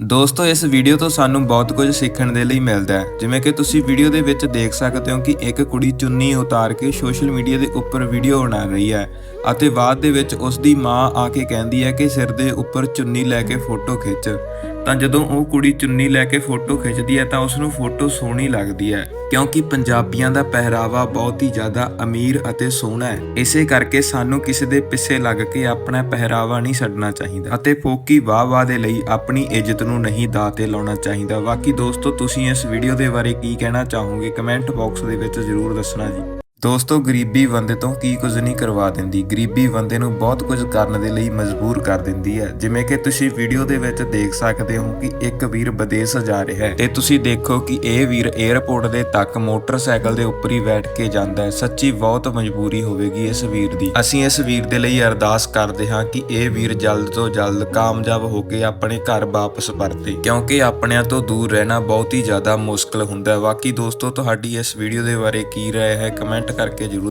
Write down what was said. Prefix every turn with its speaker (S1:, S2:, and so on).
S1: ਦੋਸਤੋ, ਇਸ ਵੀਡੀਓ ਤੋਂ ਸਾਨੂੰ ਬਹੁਤ ਕੁਝ ਸਿੱਖਣ ਦੇ ਲਈ ਮਿਲਦਾ ਹੈ। ਜਿਵੇਂ ਕਿ ਤੁਸੀਂ ਵੀਡੀਓ ਦੇ ਵਿੱਚ ਦੇਖ ਸਕਦੇ ਹੋ ਕਿ ਇੱਕ ਕੁੜੀ ਚੁੰਨੀ ਉਤਾਰ ਕੇ ਸੋਸ਼ਲ ਮੀਡੀਆ ਦੇ ਉੱਪਰ ਵੀਡੀਓ ਬਣਾ ਰਹੀ ਹੈ ਅਤੇ ਬਾਅਦ ਦੇ ਵਿੱਚ ਉਸ ਦੀ ਮਾਂ ਆ ਕੇ ਕਹਿੰਦੀ ਹੈ ਕਿ ਸਿਰ ਦੇ ਉੱਪਰ ਚੁੰਨੀ ਲੈ ਕੇ ਫੋਟੋ ਖਿੱਚ। ਤਾਂ ਜਦੋਂ ਉਹ ਕੁੜੀ ਚੁੰਨੀ ਲੈ ਕੇ ਫੋਟੋ ਖਿੱਚਦੀ ਹੈ ਤਾਂ ਉਸ ਨੂੰ ਫੋਟੋ ਸੋਹਣੀ ਲੱਗਦੀ ਹੈ, ਕਿਉਂਕਿ ਪੰਜਾਬੀਆਂ ਦਾ ਪਹਿਰਾਵਾ ਬਹੁਤ ਹੀ ਜ਼ਿਆਦਾ ਅਮੀਰ ਅਤੇ ਸੋਹਣਾ ਹੈ। ਇਸੇ ਕਰਕੇ ਸਾਨੂੰ ਕਿਸੇ ਦੇ ਪਿੱਛੇ ਲੱਗ ਕੇ ਆਪਣਾ ਪਹਿਰਾਵਾ ਨਹੀਂ ਛੱਡਣਾ ਚਾਹੀਦਾ ਅਤੇ ਫੋਕੀ ਵਾਹ-ਵਾਹ ਦੇ ਲਈ ਆਪਣੀ ਇੱਜ਼ਤ ਨੂੰ ਨਹੀਂ ਦਾਅ ਤੇ ਲਾਉਣਾ ਚਾਹੀਦਾ। ਬਾਕੀ ਦੋਸਤੋ, ਤੁਸੀਂ ਇਸ ਵੀਡੀਓ ਦੇ ਬਾਰੇ ਕੀ ਕਹਿਣਾ ਚਾਹੋਗੇ? ਕਮੈਂਟ ਬਾਕਸ ਦੇ ਵਿੱਚ ਜ਼ਰੂਰ ਦੱਸਣਾ ਜੀ। ਦੋਸਤੋ, ਗਰੀਬੀ ਬੰਦੇ ਤੋਂ ਕੀ ਕੁਝ ਨਹੀਂ ਕਰਵਾ ਦਿੰਦੀ। ਗਰੀਬੀ ਬੰਦੇ ਨੂੰ ਬਹੁਤ ਕੁਝ ਕਰਨ ਦੇ ਲਈ ਮਜਬੂਰ ਕਰ ਦਿੰਦੀ ਹੈ। ਜਿਵੇਂ ਕਿ ਤੁਸੀਂ ਵੀਡੀਓ ਦੇ ਵਿੱਚ ਦੇਖ ਸਕਦੇ ਹੋ ਕਿ ਇੱਕ ਵੀਰ ਵਿਦੇਸ਼ ਜਾ ਰਿਹਾ ਹੈ। ਤੇ ਤੁਸੀਂ ਦੇਖੋ ਕਿ ਇਹ ਵੀਰ 에ਅਰਪੋਰਟ ਦੇ ਤੱਕ ਮੋਟਰਸਾਈਕਲ ਦੇ ਉੱਪਰ ਹੀ ਬੈਠ ਕੇ ਜਾਂਦਾ ਹੈ। ਸੱਚੀ ਬਹੁਤ ਮਜਬੂਰੀ ਹੋਵੇਗੀ ਇਸ ਵੀਰ ਦੀ। ਅਸੀਂ ਇਸ ਵੀਰ ਦੇ ਲਈ ਅਰਦਾਸ ਕਰਦੇ ਹਾਂ ਕਿ ਇਹ ਵੀਰ ਜਲਦ ਤੋਂ ਜਲਦ ਕਾਮਯਾਬ ਹੋ ਕੇ ਆਪਣੇ ਘਰ ਵਾਪਸ ਪਰਤੇ। ਕਿਉਂਕਿ ਆਪਣਿਆਂ ਤੋਂ ਦੂਰ ਰਹਿਣਾ ਬਹੁਤ ਹੀ ਜ਼ਿਆਦਾ ਮੁਸ਼ਕਲ ਹੁੰਦਾ ਹੈ। ਬਾਕੀ ਦੋਸਤੋ, ਤੁਹਾਡੀ ਇਸ ਵੀਡੀਓ ਦੇ ਬਾਰੇ ਕੀ ਰਾਏ ਹੈ? ਕਮੈਂਟ ਕਮੈਂਟ ਕਰਕੇ ਜਰੂਰ